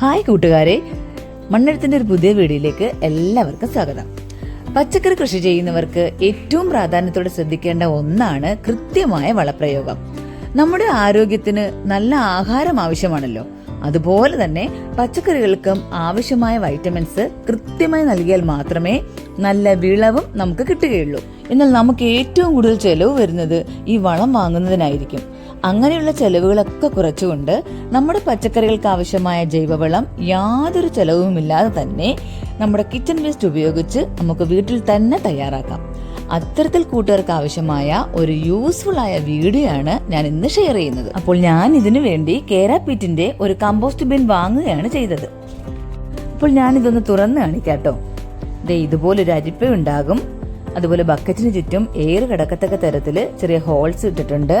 Hi കൂട്ടുകാരെ. മണ്ണെടുത്തിന്റെ ഒരു പുതിയ വീഡിയോയിലേക്ക് എല്ലാവർക്കും സ്വാഗതം. പച്ചക്കറി കൃഷി ചെയ്യുന്നവർക്ക് ഏറ്റവും പ്രാധാന്യത്തോടെ ശ്രദ്ധിക്കേണ്ട ഒന്നാണ് കൃത്യമായ വളപ്രയോഗം. നമ്മുടെ ആരോഗ്യത്തിന് നല്ല ആഹാരം ആവശ്യമാണല്ലോ. അതുപോലെ തന്നെ പച്ചക്കറികൾക്കും ആവശ്യമായ വൈറ്റമിൻസ് കൃത്യമായി നൽകിയാൽ മാത്രമേ നല്ല വിളവും നമുക്ക് കിട്ടുകയുള്ളൂ. എന്നാൽ നമുക്ക് ഏറ്റവും കൂടുതൽ ചെലവ് വരുന്നത് ഈ വളം വാങ്ങുന്നതിനായിരിക്കും. അങ്ങനെയുള്ള ചെലവുകളൊക്കെ കുറച്ചുകൊണ്ട് നമ്മുടെ പച്ചക്കറികൾക്ക് ആവശ്യമായ ജൈവവളം യാതൊരു ചെലവുമില്ലാതെ തന്നെ നമ്മുടെ കിച്ചൺ വേസ്റ്റ് ഉപയോഗിച്ച് നമുക്ക് വീട്ടിൽ തന്നെ തയ്യാറാക്കാം. അത്തരത്തിൽ കൂട്ടുകാർക്ക് ആവശ്യമായ ഒരു യൂസ്ഫുൾ ആയ വീഡിയോ ആണ് ഞാൻ ഇന്ന് ഷെയർ ചെയ്യുന്നത്. അപ്പോൾ ഞാൻ ഇതിനു വേണ്ടി കേരാപ്പീറ്റിന്റെ ഒരു കമ്പോസ്റ്റ് ബിൻ വാങ്ങുകയാണ് ചെയ്തത്. അപ്പോൾ ഞാൻ ഇതൊന്ന് തുറന്ന് കാണിക്കാട്ടോ. ദേ ഇതുപോലൊരു അരിപ്പ ഉണ്ടാകും. അതുപോലെ ബക്കറ്റിന് ചുറ്റും എയർ കിടക്കത്തക്ക തരത്തിൽ ചെറിയ ഹോൾസ് ഇട്ടിട്ടുണ്ട്.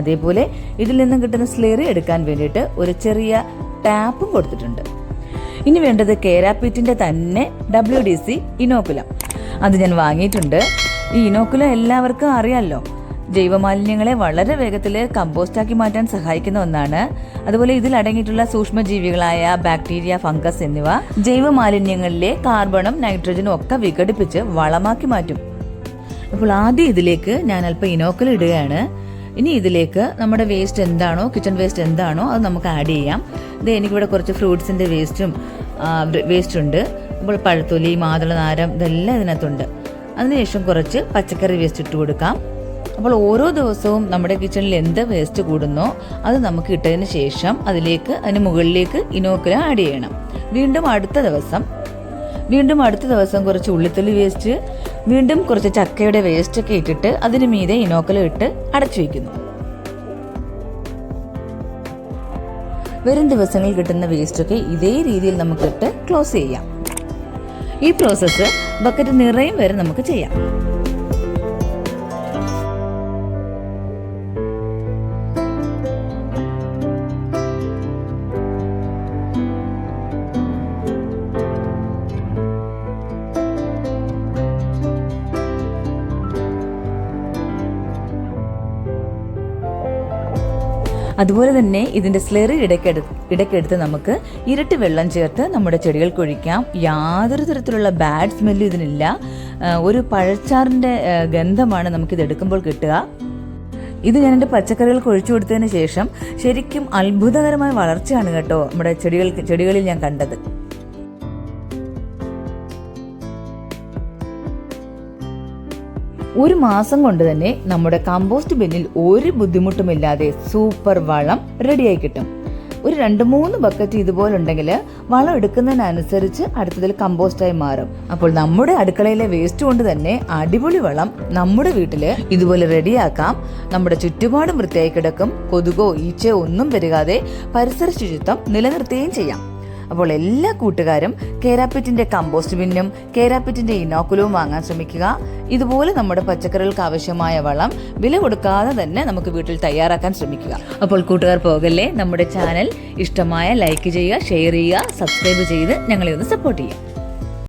അതേപോലെ ഇതിൽ നിന്നും കിട്ടുന്ന സ്ലേറി എടുക്കാൻ വേണ്ടിയിട്ട് ഒരു ചെറിയ ടാപ്പും കൊടുത്തിട്ടുണ്ട്. ഇനി വേണ്ടത് കേരാപ്പീറ്റിന്റെ തന്നെ ഡബ്ല്യു ഡി സി ഇനോക്കുലം അത് ഞാൻ വാങ്ങിയിട്ടുണ്ട്. ഈ ഇനോക്കുലം എല്ലാവർക്കും അറിയാമല്ലോ ജൈവമാലിന്യങ്ങളെ വളരെ വേഗത്തിൽ കമ്പോസ്റ്റാക്കി മാറ്റാൻ സഹായിക്കുന്ന ഒന്നാണ്. അതുപോലെ ഇതിൽ അടങ്ങിയിട്ടുള്ള സൂക്ഷ്മജീവികളായ ബാക്ടീരിയ ഫംഗസ് എന്നിവ ജൈവമാലിന്യങ്ങളിലെ കാർബണും നൈട്രജനും ഒക്കെ വിഘടിപ്പിച്ച് വളമാക്കി മാറ്റും. അപ്പോൾ ആദ്യം ഇതിലേക്ക് ഞാൻ അല്പം ഇനോക്കൽ ഇടുകയാണ്. ഇനി ഇതിലേക്ക് നമ്മുടെ വേസ്റ്റ് എന്താണോ കിച്ചൺ വേസ്റ്റ് എന്താണോ അത് നമുക്ക് ആഡ് ചെയ്യാം. ഇത് എനിക്കിവിടെ കുറച്ച് ഫ്രൂട്ട്സിന്റെ വേസ്റ്റും വേസ്റ്റ് ഉണ്ട്. അപ്പോൾ പഴത്തൊലി മാതള നാരം ഇതെല്ലാം ഇതിനകത്തുണ്ട്. അതിനുശേഷം കുറച്ച് പച്ചക്കറി വേസ്റ്റ് ഇട്ട് കൊടുക്കാം. അപ്പോൾ ഓരോ ദിവസവും നമ്മുടെ കിച്ചണിൽ എന്ത് വേസ്റ്റ് കൂടുന്നോ അത് നമുക്ക് ഇട്ടതിന് ശേഷം അതിലേക്ക് അതിന് മുകളിലേക്ക് ഇനോക്കുലം ആഡ് ചെയ്യണം. വീണ്ടും അടുത്ത ദിവസം വീണ്ടും അടുത്ത ദിവസം കുറച്ച് ഉള്ളിത്തൊലി വേസ്റ്റ് വീണ്ടും കുറച്ച് ചക്കയുടെ വേസ്റ്റ് ഒക്കെ ഇട്ടിട്ട് അതിന് മീതെ ഇനോക്കലം ഇട്ട് അടച്ചു വയ്ക്കുന്നു. വരും ദിവസങ്ങളിൽ കിട്ടുന്ന വേസ്റ്റൊക്കെ ഇതേ രീതിയിൽ നമുക്കിട്ട് ക്ലോസ് ചെയ്യാം. ഈ പ്രോസസ്സ് ബക്കറ്റ് നിറയും വരെ നമുക്ക് ചെയ്യാം. അതുപോലെ തന്നെ ഇതിന്റെ സ്ലെറി ഇടയ്ക്കെടു ഇടയ്ക്കെടുത്ത് നമുക്ക് ഇരട്ടി വെള്ളം ചേർത്ത് നമ്മുടെ ചെടികൾക്ക് ഒഴിക്കാം യാതൊരു തരത്തിലുള്ള ബാഡ് സ്മെല്ലും ഇതിനില്ല. ഒരു പഴച്ചാറിന്റെ ഗന്ധമാണ് നമുക്കിത് എടുക്കുമ്പോൾ കിട്ടുക. ഇത് ഞാൻ എന്റെ പച്ചക്കറികൾക്ക് ഒഴിച്ചു കൊടുത്തതിന് ശേഷം ശരിക്കും അത്ഭുതകരമായ വളർച്ചയാണ് കേട്ടോ നമ്മുടെ ചെടികൾക്ക് ചെടികളിൽ ഞാൻ കണ്ടത്. ഒരു മാസം കൊണ്ട് തന്നെ നമ്മുടെ കമ്പോസ്റ്റ് ബിന്നിൽ ഒരു ബുദ്ധിമുട്ടുമില്ലാതെ സൂപ്പർ വളം റെഡിയായി കിട്ടും. ഒരു രണ്ട് മൂന്ന് ബക്കറ്റ് ഇതുപോലെ ഉണ്ടെങ്കിൽ വളം എടുക്കുന്നതിനനുസരിച്ച് അടുത്തതിൽ കമ്പോസ്റ്റായി മാറും. അപ്പോൾ നമ്മുടെ അടുക്കളയിലെ വേസ്റ്റ് കൊണ്ട് തന്നെ അടിപൊളി വളം നമ്മുടെ വീട്ടിൽ ഇതുപോലെ റെഡിയാക്കാം. നമ്മുടെ ചുറ്റുപാടും വൃത്തിയായി കിടക്കും. കൊതുകോ ഈച്ചയോ ഒന്നും പെരുകാതെ പരിസര ശുചിത്വം നിലനിർത്തുകയും ചെയ്യാം. അപ്പോൾ എല്ലാ കൂട്ടുകാരും കേരാപ്പിറ്റിന്റെ കമ്പോസ്റ്റ് ബിന്നും കേരാപ്പിറ്റിന്റെ ഇനോക്കുലവും വാങ്ങാൻ ശ്രമിക്കുക. ഇതുപോലെ നമ്മുടെ പച്ചക്കറികൾക്ക് ആവശ്യമായ വളം വില കൊടുക്കാതെ തന്നെ നമുക്ക് വീട്ടിൽ തയ്യാറാക്കാൻ ശ്രമിക്കുക. അപ്പോൾ കൂട്ടുകാർ പോകല്ലേ? നമ്മുടെ ചാനൽ ഇഷ്ടമായ ലൈക്ക് ചെയ്യുക ഷെയർ ചെയ്യുക സബ്സ്ക്രൈബ് ചെയ്ത് ഞങ്ങളെ ഒന്ന് സപ്പോർട്ട് ചെയ്യുക.